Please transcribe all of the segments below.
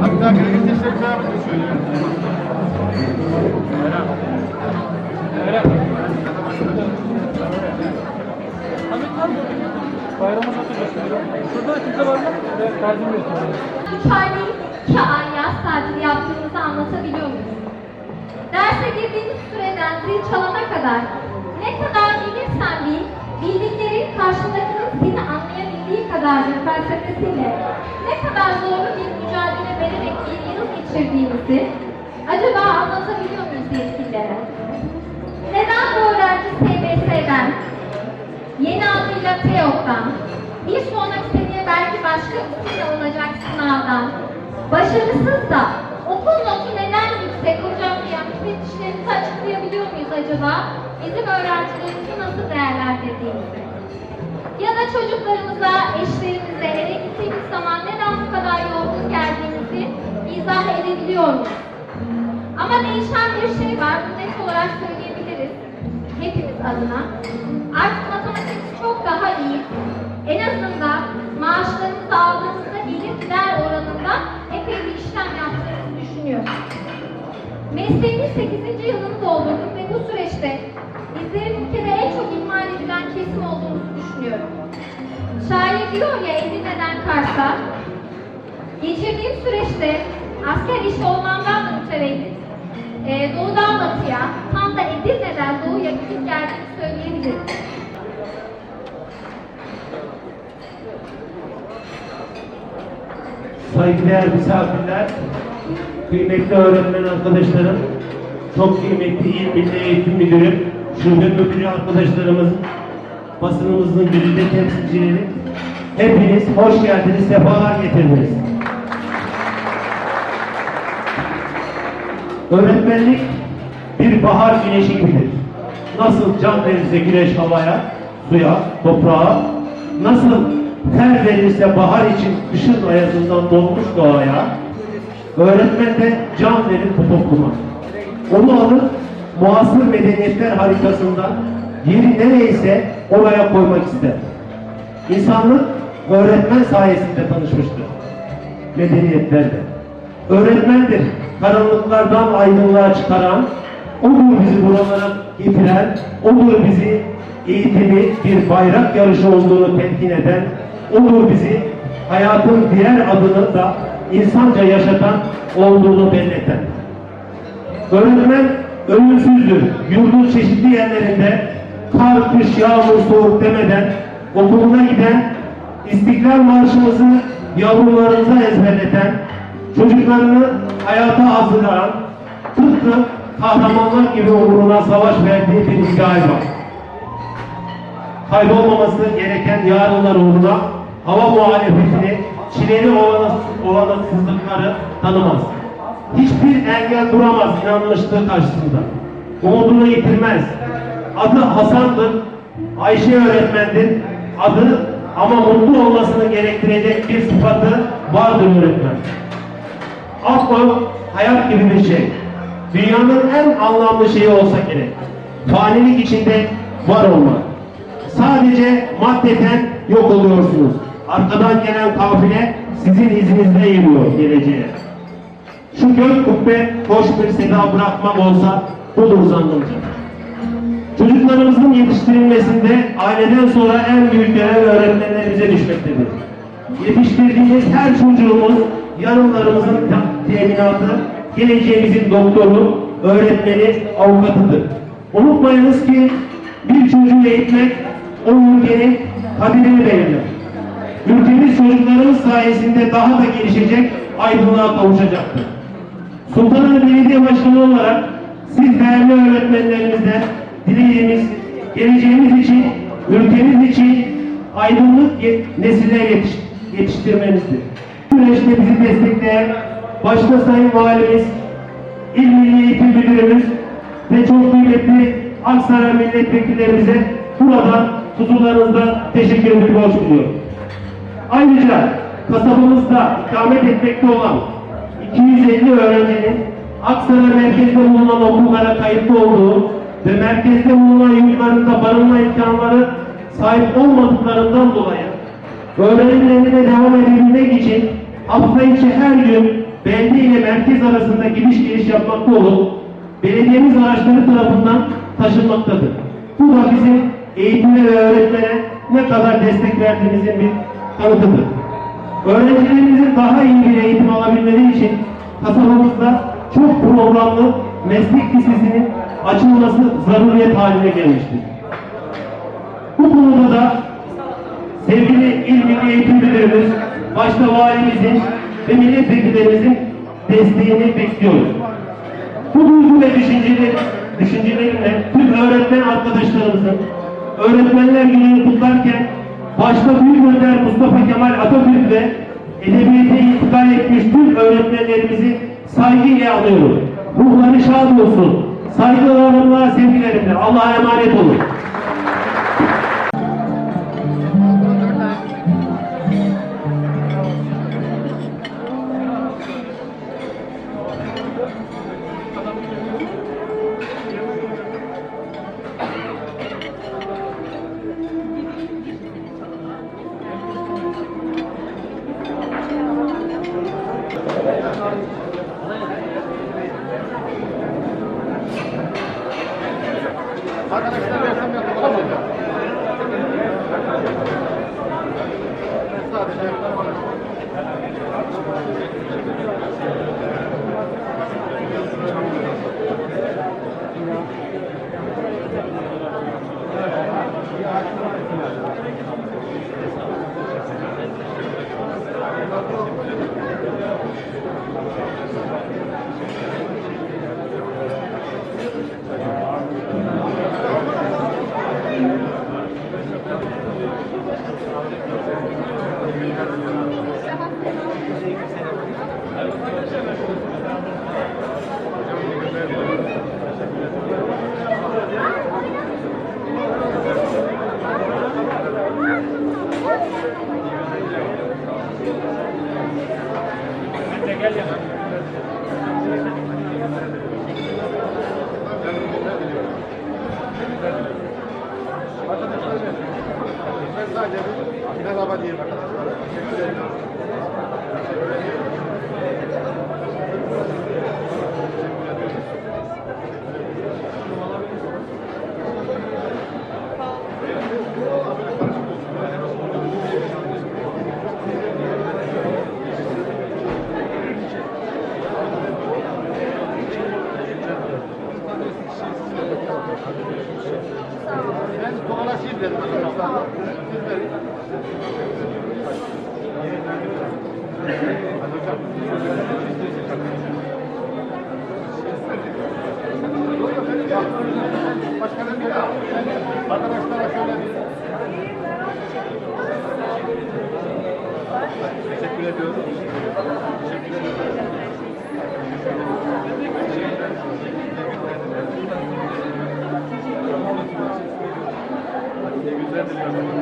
Hatta kredi teşekkür ederim şöyle. Ahmet var mı? Bayramı hatırlıyorsun. Şurada kimse var mı? Evet, tercih ediyorum. 3 ay değil, 2 ay yaz tatili yaptığımızı anlatabiliyor muyuz? Derse girdiğimiz süreden zil çalana kadar ne kadar bilirsen bil, bildiklerin karşındakinin seni anlayabildiği kadardır felsefesiyle ne kadar zorlu bir mücadele vererek bir yıl geçirdiğimizi acaba anlatabiliyor muyuz yetkililere? Neden bu öğrenci SBS'den, yeni adıyla TEOK'tan, bir sonraki seneye belki başka isimle alınacak sınavdan, başarısız da okul notu neden müfettişlerimizi açıklayabiliyor muyuz acaba? Bizim öğrencilerimizi nasıl değerlendirdiğimizi. Ya da çocuklarımıza, eşlerimize eve gittiğimiz zaman neden bu kadar yorgun geldiğimizi izah edebiliyor muyuz? Ama değişen bir şey var, bunu net olarak söyleyebiliriz hepimiz adına. Artık matematik çok daha iyi. En azından maaşlarımızı aldığımızda gelir gider oranında Mesleğimin 8. yılını doldurdum ve bu süreçte bizlerin ülkede en çok ihmal edilen kesim olduğumuzu düşünüyorum. Şair diyor ya Edirne'den Kars'a, geçirdiğim süreçte asker işi olmamdan da mütevellit, e, doğudan batıya, tam da Edirne'den doğuya gidip geldiğimi söyleyebilirim. Saygıdeğer misafirler, kıymetli öğretmen arkadaşlarım, çok kıymetli İl Milli Eğitim Müdürüm, şube müdürü arkadaşlarımız, basınımızın güzide temsilcileri, hepiniz hoş geldiniz, sefalar getirdiniz. Öğretmenlik bir bahar güneşi gibidir. Nasıl can verirse güneş havaya, suya, toprağa, nasıl ter verirse bahar için kışın ayazından donmuş doğaya, öğretmen de can verir bu topluma. Onu alır, muasır medeniyetler haritasında yeri nereyse oraya koymak ister. İnsanlık öğretmen sayesinde tanışmıştır medeniyetlerde. Öğretmendir karanlıklardan aydınlığa çıkaran, odur bizi buralara getiren, odur bizi eğitimi bir bayrak yarışı olduğunu telkin eden, odur bizi hayatın diğer adını da insanca yaşatan olduğunu belirten. Öğretmen ölümsüzdür. Yurdun çeşitli yerlerinde kar, kış, yağmur, soğuk demeden okuluna giden, İstiklal Marşımızı yavrularımıza ezberleten, çocuklarını hayata hazırlayan, tıpkı kahramanlar gibi uğruna savaş verdiği bir ideal var. Kaybolmaması gereken yarınlar uğruna hava muhalefetini, çileli olanas- olanasızlıkları tanımaz. Hiçbir engel duramaz inanmışlığı karşısında. Umudunu yitirmez. Adı Hasan'dır, Ayşe öğretmendir. Adı ama mutlu olmasını gerektirecek bir sıfatı vardır öğretmen. Akıl hayat gibi bir şey. Dünyanın en anlamlı şeyi olsa gerek. Fanilik içinde var olmak. Sadece maddeten yok oluyorsunuz. Arkadan gelen kafile sizin izninizle yürüyor geleceğe. Şu gök kubbe hoş bir seda bırakmak olsa budur zannımca. Çocuklarımızın yetiştirilmesinde aileden sonra en büyük görev öğretmenlerimize düşmektedir. Yetiştirdiğimiz her çocuğumuz yarınlarımızın te- teminatı, geleceğimizin doktoru, öğretmeni, avukatıdır. Unutmayınız ki bir çocuğu eğitmek o ülkenin kaderini belirler. Ülkemiz çocuklarımız sayesinde daha da gelişecek, aydınlığa kavuşacaktır. Sultanahmet Belediye Başkanı olarak siz değerli öğretmenlerimizden dileğimiz, geleceğimiz için, ülkemiz için aydınlık nesiller yetiş, yetiştirmenizdir. Bu süreçte bizi destekleyen başta Sayın Valimiz, İl Milli Eğitim Müdürümüz ve çok kıymetli Aksaray milletvekillerimize buradan huzurlarınızda teşekkür ederim, borç biliyorum. Ayrıca kasabamızda ikamet etmekte olan 250 öğrencinin Aksaray merkezde bulunan okullara kayıtlı olduğu ve merkezde bulunan yurtlarında barınma imkanları sahip olmadıklarından dolayı öğrenimlerine devam edebilmek için hafta içi her gün belde ile merkez arasında gidiş geliş yapmakta olup belediyemiz araçları tarafından taşınmaktadır. Bu da bizim eğitime ve öğretmene ne kadar destek verdiğimizin bir kanıtıdır. Öğrencilerimizin daha iyi bir eğitim alabilmeleri için kasabamızda çok programlı meslek lisesinin açılması zaruriyet haline gelmiştir. Bu konuda da sevgili İl Milli Eğitim Müdürümüz, başta valimizin ve milletvekillerimizin desteğini bekliyoruz. Bu duygu ve düşünceleri, düşüncelerimle tüm öğretmen arkadaşlarımızın Öğretmenler Günü'nü kutlarken başta Büyük Önder Mustafa Kemal Atatürk ve edebiyete intikal etmiş tüm öğretmenlerimizi saygıyla anıyorum. Ruhları şad olsun. Saygılarımla, sevgilerimle. Allah'a emanet olun. Arkadaşlar Gracias. Başkanım gel. Arkadaşlara şöyle bir Teşekkür ediyorum. Teşekkür ediyorum. İyi günler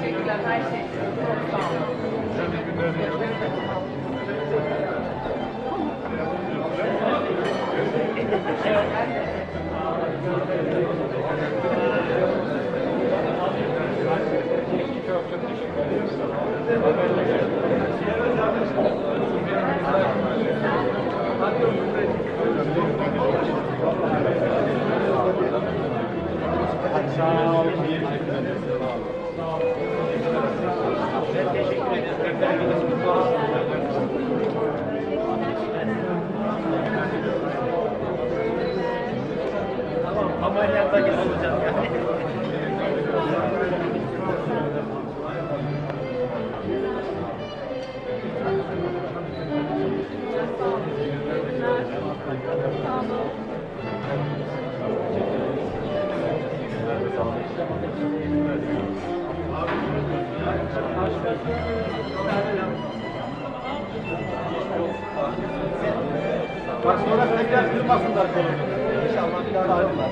Teşekkürler her şey için. Çok sağ olun. Thank you. Ameliyata gidelim. Bak sonra tekrar kırmasınlar kolunu. İnşallah bir daha ayrılmaz.